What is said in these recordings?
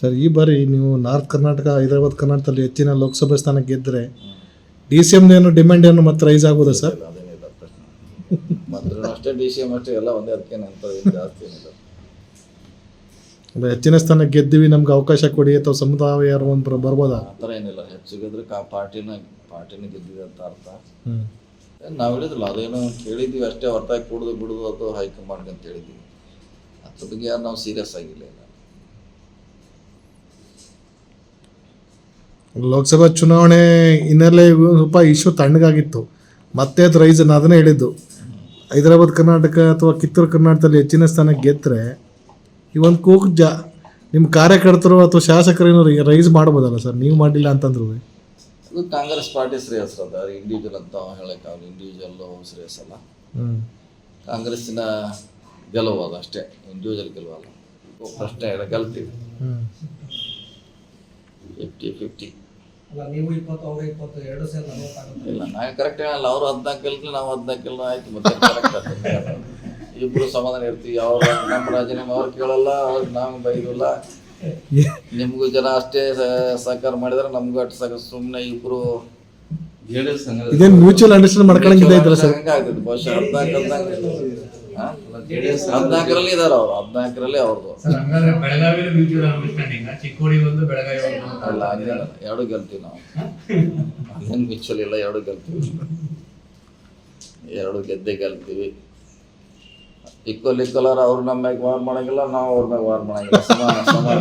Sir ಈ ಬಾರಿ ನೀವು ನಾರ್ತ್ ಕರ್ನಾಟಕ ಹೈದರಾಬಾದ್ ಕರ್ನಾಟಕದಲ್ಲಿ ಹೆಚ್ಚಿನ ಲೋಕಸಭೆ ಸ್ಥಾನ ಗೆದ್ದರೆ ಡಿ ಸಿ ಎಮ್ದು ಏನು ಡಿಮ್ಯಾಂಡ್ ಏನು ಮತ್ತೆ ರೈಸ್ ಆಗೋದಾ ಸರ್? ಅದೇನಿಲ್ಲ ಪ್ರಶ್ನೆ. ಅಷ್ಟೇ ಡಿ ಸಿ ಎಂ ಅಷ್ಟೇ ಎಲ್ಲ ಒಂದೇ ಅದಕ್ಕೆ ಅಂತ ಜಾಸ್ತಿ ಏನಿಲ್ಲ. ಅಂದ್ರೆ ಹೆಚ್ಚಿನ ಸ್ಥಾನ ಗೆದ್ದೀವಿ ನಮ್ಗೆ ಅವಕಾಶ ಕೊಡಿ ಅಥವಾ ಸಮುದಾಯ ಯಾರು ಒಂದು ಬರ್- ಬರ್ಬೋದಾ? ಆ ಥರ ಏನಿಲ್ಲ ಹೆಚ್ಚು ಗೆದ್ರೆ ಕಾ ಪಾರ್ಟಿನ ಪಾರ್ಟಿನ ಗೆದ್ದಿದೆ ಅಂತ ಅರ್ಥ. ಹ್ಞೂ ನಾವು ಹೇಳಿದ್ರಲ್ಲ ಅದೇನೋ ಕೇಳಿದ್ದೀವಿ ಅಷ್ಟೇ ಹೊರತಾಗಿ ಕುಡಿದು ಬಿಡುದು ಅಥವಾ ಹೈಕಮಾಂಡ್ ಅಂತ ಹೇಳಿದ್ದೀವಿ. ಅದ್ರ ಬಗ್ಗೆ ಯಾರು ನಾವು ಸೀರಿಯಸ್ ಆಗಿಲ್ಲ ಇಲ್ಲ ಲೋಕಸಭಾ ಚುನಾವಣೆ ಹಿನ್ನೆಲೆ ಸ್ವಲ್ಪ ಇಶ್ಯೂ ತಣ್ಣಗಾಗಿತ್ತು. ಮತ್ತೆ ಅದು ರೈಸ್ ನಾನು ಅದನ್ನೇ ಹೇಳಿದ್ದು. ಹೈದರಾಬಾದ್ ಕರ್ನಾಟಕ ಅಥವಾ ಕಿತ್ತೂರು ಕರ್ನಾಟಕದಲ್ಲಿ ಹೆಚ್ಚಿನ ಸ್ಥಾನ ಗೆದ್ದರೆ ಈ ಒಂದು ಕೂಗು ಜಾ ನಿಮ್ಮ ಕಾರ್ಯಕರ್ತರು ಅಥವಾ ಶಾಸಕರೇನು ರೈಸ್ ಮಾಡ್ಬೋದಲ್ಲ ಸರ್? ನೀವು ಮಾಡಿಲ್ಲ ಅಂತಂದ್ರು. ಅದು ಕಾಂಗ್ರೆಸ್ ಪಾರ್ಟಿ ಶ್ರೇಯಸ್ ಅದ ಇಂಡಿವಿಜುವಲ್ ಅಂತ ಹೇಳೋಕ್ಕಾಗಲ್ಲ ಇಂಡಿವಿಜುವಲ್ ಶ್ರೇಯಸ್ ಅಲ್ಲ. ಕಾಂಗ್ರೆಸ್ಸಿನ ಗೆಲುವು ಅದು ಅಷ್ಟೇ. ಇಂಡಿವಿಜುವಲ್ ಗೆಲುವಲ್ಲ. ಪ್ರಶ್ನೆ ಗೆಲ್ತೀವಿ. ಫಿಫ್ಟಿ ಫಿಫ್ಟಿ ಅಲ್ಲ ನೀವು ಇಪ್ಪತ್ತು ಅವ್ರು ಇಪ್ಪತ್ತು ಎರಡು ಸೇರಿ ನಲವತ್ತಾಗುತ್ತೆ. ಇಲ್ಲ ನಾ ಕರೆಕ್ಟ್ ಹೇಳಲ್ಲ ಅವರು ಹದಿನಾಲ್ಕು ಗೆಲ್ಲಿ ನಾವು ಹದಿನಾಲ್ಕು ಗೆಲ್ಲ ಆಯ್ತು ಮತ್ತೆ ಕರೆಕ್ಟ್ ಇಬ್ರು ಸಮಾಧಾನ ಇರ್ತೀವಿ ಅವ್ರ ನಮ್ಮ ರಾಜೀನಾಮೆ ಅವ್ರು ಕೇಳಲ್ಲ ಅವ್ರಿಗೆ ನಾವು ಬೈದಿಲ್ಲ. ನಿಮಗೂ ಜನ ಅಷ್ಟೇ ಸಹಕಾರ ಮಾಡಿದ್ರೆ ನಮಗೂ ಅಷ್ಟು ಸಹ ಸುಮ್ಮನೆ ಇಬ್ರು ಇದೇನು ಮ್ಯೂಚುವಲ್ ಅಂಡರ್ಸ್ಟ್ಯಾಂಡ್ ಮಾಡ್ಕೊಳಂಗಿಲ್ಲ ಬಹುಶಃ ಹದಿನಾಲ್ಕು ಹದಿನಾಲ್ಕು. ಹದಿನಾಲ್ಕರಲ್ಲಿ ಇದಾರ ಅವ್ರು ಹದಿನಾಲ್ಕರಲ್ಲಿ ಅವ್ರದ್ದು ಚಿಕ್ಕೋಡಿ ಒಂದು ಬೆಳಗಾವಿ ಅಲ್ಲ ಎರಡು ಗೆಲ್ತೀವಿ ನಾವು. ಅದೇನು ಮಿಚ್ಚಲ್ ಇಲ್ಲ ಎರಡು ಗೆಲ್ತೀವಿ. ಎರಡು ಗೆದ್ದೆ ಗೆಲ್ತೀವಿ. ಇಕ್ವಲ್ ಇಕ್ವಲರ್ ಅವ್ರು ನಮ್ಮ ಮ್ಯಾಗ ವಾರ್ ಮಾಡಂಗಿಲ್ಲ ನಾವು ಅವ್ರ ಮ್ಯಾಗ ವಾರ್ ಮಾಡಂಗಿಲ್ಲ. ಸಮಾನ ಸಮಾನ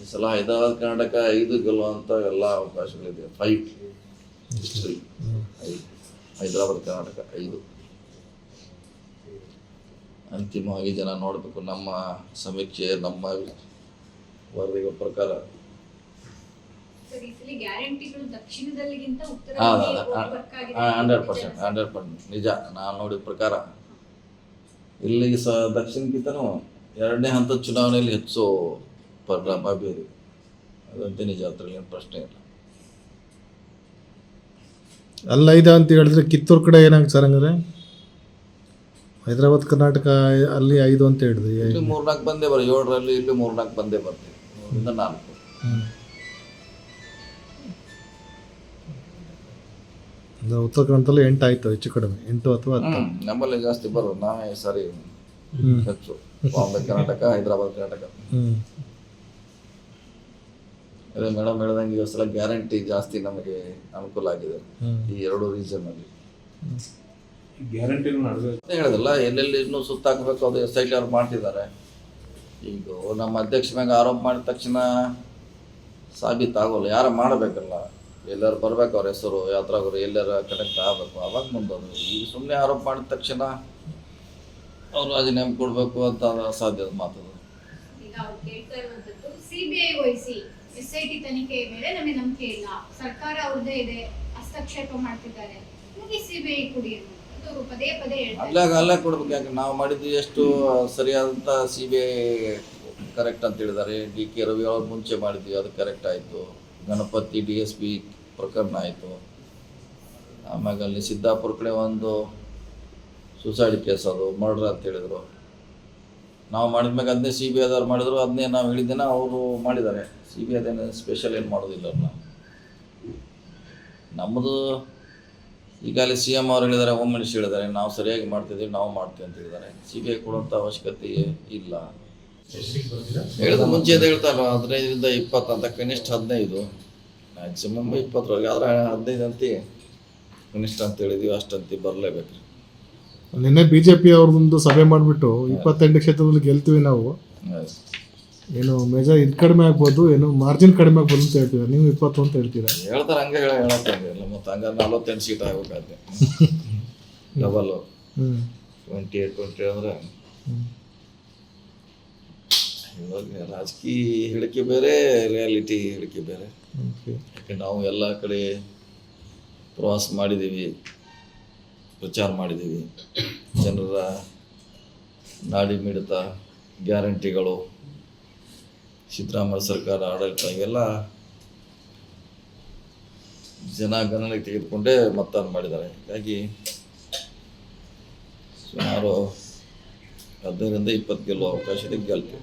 ಈ ಸಲ ಹೈದರಾಬಾದ್ ಕರ್ನಾಟಕ ಐದು ಗೆಲ್ಲುವಂಥ ಎಲ್ಲ ಅವಕಾಶಗಳಿದೆ. ಫೈವ್ ಹಿಸ್ಟ್ರಿ ಐದು ಹೈದರಾಬಾದ್ ಕರ್ನಾಟಕ ಐದು. ಅಂತಿಮವಾಗಿ ಜನ ನೋಡಬೇಕು ನಮ್ಮ ಸಮೀಕ್ಷೆ ನಮ್ಮ ವರದಿಗಳ ಪ್ರಕಾರ. ಹಂಡ್ರೆಡ್ ಪರ್ಸೆಂಟ್ ಹಂಡ್ರೆಡ್ ಪರ್ಸೆಂಟ್ ನಿಜ ನಾನು ನೋಡಿದ ಪ್ರಕಾರ. ಇಲ್ಲಿ ಸ ದಕ್ಷಿಣಕ್ಕಿಂತನೂ ಎರಡನೇ ಹಂತದ ಚುನಾವಣೆಯಲ್ಲಿ ಹೆಚ್ಚು ಪರಿಣಾಮ ಬೀರಿ ಅದಂತೆ ನಿಜ ಅದ್ರಲ್ಲಿ ಏನು ಪ್ರಶ್ನೆ ಇಲ್ಲ. ಅಲ್ಲ ಇದೆ ಅಂತ ಹೇಳಿದ್ರೆ ಕಿತ್ತೂರು ಕಡೆ ಏನಾಗುತ್ತೆ ಸರ್ ಹಂಗಾರೆ ಹೈದರಾಬಾದ್ ಕರ್ನಾಟಕ ಅಲ್ಲಿ ಐದು ಅಂತ ಹೇಳಿದ್ರಿ ಇಲ್ಲಿ ಮೂರ್ನಾಲ್ಕು ಬಂದೇ ಬರ ಏಳರಲ್ಲಿ ಇಲ್ಲಿ ಮೂರ್ನಾಲ್ಕು ಬಂದೇ ಬರ್ತೀವಿ ನಾಲ್ಕು. ಅಂದ್ರೆ ಉತ್ತರ ಕನ್ನಡದಲ್ಲಿ ಎಂಟು ಆಯ್ತು ಹೆಚ್ಚು ಕಡಿಮೆ ಎಂಟು ಅಥವಾ ಹತ್ತು. ಹ್ಮ್, ನಮ್ಮಲ್ಲಿ ಜಾಸ್ತಿ ಬರೋದು ನಾವೇ ಸರಿ. ಹೆಚ್ಚು. ಬಾಂಬೆ ಕರ್ನಾಟಕ ಹೈದರಾಬಾದ್ ಕರ್ನಾಟಕ. ಹ್ಮ್. ಅದೇ ಮೇಡಮ್ ಹೇಳ್ದಂಗೆ ಈ ಸಲ ಗ್ಯಾರಂಟಿ ಜಾಸ್ತಿ ನಮಗೆ ಅನುಕೂಲ ಆಗಿದೆ. ಈ ಎರಡು ರೀಸನ್ ಅಲ್ಲಿ. ಅದೇ ಹೇಳೋದಲ್ಲ ಎಲ್ಲೆಲ್ಲಿ ಇನ್ನೂ ಸುತ್ತಾಕಬೇಕು ಅದು ಎಸ್ ಐ ಟಿ ಅವ್ರು ಮಾಡ್ತಿದ್ದಾರೆ. ಈಗ ನಮ್ಮ ಅಧ್ಯಕ್ಷ ಮ್ಯಾಗ ಆರೋಪ ಮಾಡಿದ ತಕ್ಷಣ ಸಾಬೀತಾಗೋಲ್ಲ ಯಾರು ಮಾಡಬೇಕಲ್ಲ? ಎಲ್ಲರೂ ಬರ್ಬೇಕು ಅವ್ರ ಹೆಸರು ಯಾತ್ರಾಗರು ಎಲ್ಲರ ಕನೆಕ್ಟ್ ಆಗಬೇಕು. ಅವಾಗ ಮುಂದೆ ಈಗ ಸುಮ್ಮನೆ ಆರೋಪ ಮಾಡಿದ ತಕ್ಷಣ ಅವ್ರು ರಾಜೀನಾಮೆ ಕೊಡಬೇಕು ಅಂತ ಅಸಾಧ್ಯದ ಮಾತದು ಈಗ ಅವ್ರು ಕೇಳ್ತಾ ಇರುವಂತದ್ದು ಎಸ್ ಐ ಟಿ ತನಿಖೆ ಮೇಲೆ ನಮಗೆ ನಂಬಿಕೆ ಇಲ್ಲ. ಸರ್ಕಾರ ಅವ್ರದ್ದೇ ಇದೆ. ಹಸ್ತಕ್ಷೇಪ ಮಾಡ್ತಿದ್ದಾರೆ. ನಮಗೆ ಸಿಬಿಐ ಕೊಡಿ ಅವ್ರು ಪದೇ ಪದೇ ಹೇಳ್ತಾರೆ ಅಲ್ಲೇ ಕೊಡ್ಬೇಕು. ಯಾಕೆ ನಾವು ಮಾಡಿದ್ದು ಎಷ್ಟು ಸರಿಯಾದಂಥ ಸಿ ಬಿ ಐ ಕರೆಕ್ಟ್ ಅಂತ ಹೇಳಿದ್ದಾರೆ. ಡಿ ಕೆ ರವಿ ಅವ್ರು ಮುಂಚೆ ಮಾಡಿದ್ವಿ ಅದು ಕರೆಕ್ಟ್ ಆಯಿತು. ಗಣಪತಿ ಡಿ ಎಸ್ ಪಿ ಪ್ರಕರಣ ಆಯಿತು. ಆಮ್ಯಾಗ ಅಲ್ಲಿ ಸಿದ್ದಾಪುರ ಕಡೆ ಒಂದು ಸುಸೈಡ್ ಕೇಸ್ ಅದು ಮರ್ಡರ್ ಅಂತ ಹೇಳಿದರು. ನಾವು ಮಾಡಿದ್ಮ್ಯಾಗ ಅದನ್ನೇ ಸಿ ಬಿ ಐದವ್ರು ಮಾಡಿದ್ರು, ಅದನ್ನೇ ನಾವು ಹೇಳಿದ್ದೇನೆ ಅವರು ಮಾಡಿದ್ದಾರೆ. ಸಿ ಬಿ ಐದೇನು ಸ್ಪೆಷಲ್ ಏನು ಮಾಡೋದಿಲ್ಲ ನಾವು ನಮ್ಮದು ಈಗ ಅಲ್ಲಿ ಸಿ ಎಂ ಅವ್ರು ಹೇಳಿದ್ದಾರೆ ಹೋಮ್ ಮಿನಿಸ್ಟರ್ ಹೇಳಿದ್ದಾರೆ, ನಾವು ಸರಿಯಾಗಿ ಮಾಡ್ತಿದ್ದೀವಿ, ನಾವು ಮಾಡ್ತೀವಿ ಅಂತ ಹೇಳಿದ್ದಾರೆ. ಸಿ ಬಿ ಐ ಕೊಡುವಂಥ ಅವಶ್ಯಕತೆ ಇಲ್ಲ. ಹೇಳಿದ ಮುಂಚೆ ಅದು ಹೇಳ್ತಾರೆ ಹದಿನೈದರಿಂದ ಇಪ್ಪತ್ತು ಅಂತ, ಕನಿಷ್ಠ ಹದಿನೈದು. ಮ್ಯಾಕ್ಸಿಮಮ್ ಇಪ್ಪತ್ತರವರೆಗೆ, ಆದರೆ ಹದಿನೈದು ಅಂತಿ ಕನಿಷ್ಠ ಅಂತ ಹೇಳಿದೀವಿ ಅಷ್ಟಂತಿ ಬರಲೇಬೇಕು ನಿನ್ನೆ ಬಿ ಜೆ ಪಿ ಅವ್ರದ್ದೊಂದು ಸಭೆ ಮಾಡಿಬಿಟ್ಟು ಇಪ್ಪತ್ತೆಂಟು ಕ್ಷೇತ್ರದಲ್ಲಿ ಗೆಲ್ತೀವಿ ನಾವು. ಏನು ಮೇಜರ್ ಇದು ಕಡಿಮೆ ಆಗ್ಬೋದು ಏನು ಮಾರ್ಜಿನ್ ಕಡಿಮೆ ಆಗ್ಬೋದು ಅಂತ ಹೇಳ್ತೀರಾ? ನೀವು ಇಪ್ಪತ್ತು ಅಂತ ಹೇಳ್ತೀರಾ? ಹೇಳ್ತಾರೆ ಹಂಗೆ ಹೇಳ ಹೇಳಕ್ಕಂಗಿಲ್ಲ ಮತ್ತು ಹಂಗ ನಲ್ವತ್ತೆಂಟು ಸೀಟ್ ಆಗ್ಬೇಕಾದ್ರೆ. ಡಬಲ್ ಹ್ಞೂ ಟ್ವೆಂಟಿ ಏಟ್ ಟ್ವೆಂಟಿ ಅಂದರೆ ಇವಾಗ ರಾಜಕೀಯ ಹೇಳಿಕೆ ಬೇರೆ ರಿಯಾಲಿಟಿ ಹೇಳಿಕೆ ಬೇರೆ. ಯಾಕೆ ನಾವು ಎಲ್ಲ ಕಡೆ ಪ್ರವಾಸ ಮಾಡಿದ್ದೀವಿ. ಪ್ರಚಾರ ಮಾಡಿದ್ದೀವಿ. ಜನರ ನಾಡಿ ಮಿಡಿತ ಗ್ಯಾರಂಟಿಗಳು, ಸಿದ್ದರಾಮಯ್ಯ ಸರ್ಕಾರ, ಆಡಳಿತ ಎಲ್ಲ ಜನ ಗಣನೆಗೆ ತೆಗೆದುಕೊಂಡೇ ಮತದಾನ ಮಾಡಿದ್ದಾರೆ. ಹೀಗಾಗಿ ಸುಮಾರು ಹದಿನೈದರಿಂದ ಇಪ್ಪತ್ತು ಗೆಲ್ಲುವ ಅವಕಾಶ ಗೆಲ್ತೀವಿ.